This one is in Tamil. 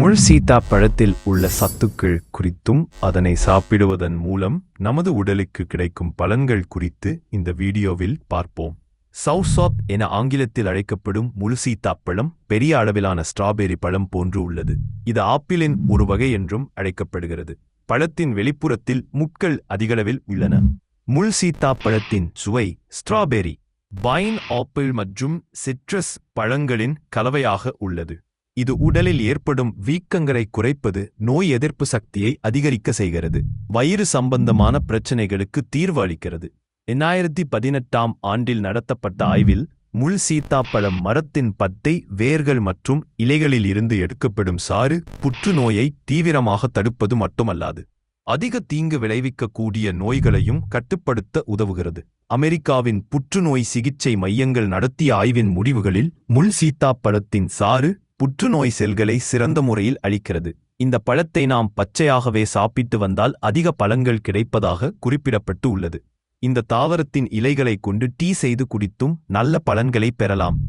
முள் சீதா பழத்தில் உள்ள சத்துக்கள் குறித்தும் அதனை சாப்பிடுவதன் மூலம் நமது உடலுக்கு கிடைக்கும் பலன்கள் குறித்து இந்த வீடியோவில் பார்ப்போம். சவுசாப் என ஆங்கிலத்தில் அழைக்கப்படும் முழு சீத்தாப்பழம் பெரிய அளவிலான ஸ்ட்ராபெர்ரி பழம் போன்று உள்ளது. இது ஆப்பிளின் ஒரு வகை என்றும் அழைக்கப்படுகிறது. பழத்தின் வெளிப்புறத்தில் முட்கள் அதிகளவில் உள்ளன. முள் சீத்தாப்பழத்தின் சுவை ஸ்ட்ராபெரி பைன் ஆப்பிள் மற்றும் சிட்ரஸ் பழங்களின் கலவையாக உள்ளது. இது உடலில் ஏற்படும் வீக்கங்களை குறைப்பது நோய் எதிர்ப்பு சக்தியை அதிகரிக்க செய்கிறது. வயிறு சம்பந்தமான பிரச்சனைகளுக்கு தீர்வு அளிக்கிறது. எண்ணாயிரத்தி பதினெட்டாம் ஆண்டில் நடத்தப்பட்ட ஆய்வில் முள் சீத்தாப்பழம் மரத்தின் பத்தை வேர்கள் மற்றும் இலைகளில் இருந்து எடுக்கப்படும் சாறு புற்றுநோயை தீவிரமாக தடுப்பது மட்டுமல்லாது அதிக தீங்கு விளைவிக்கக்கூடிய நோய்களையும் கட்டுப்படுத்த உதவுகிறது. அமெரிக்காவின் புற்றுநோய் சிகிச்சை மையங்கள் நடத்திய ஆய்வின் முடிவுகளில் முள் சீத்தாப்பழத்தின் சாறு புற்றுநோய் செல்களை சிறந்த முறையில் அளிக்கிறது இந்த பழத்தை நாம் பச்சையாகவே சாப்பிட்டு வந்தால் அதிக பழங்கள் கிடைப்பதாக குறிப்பிடப்பட்டு உள்ளது. இந்த தாவரத்தின் இலைகளைக் கொண்டு டீ செய்து குடித்தும் நல்ல பலன்களை பெறலாம்.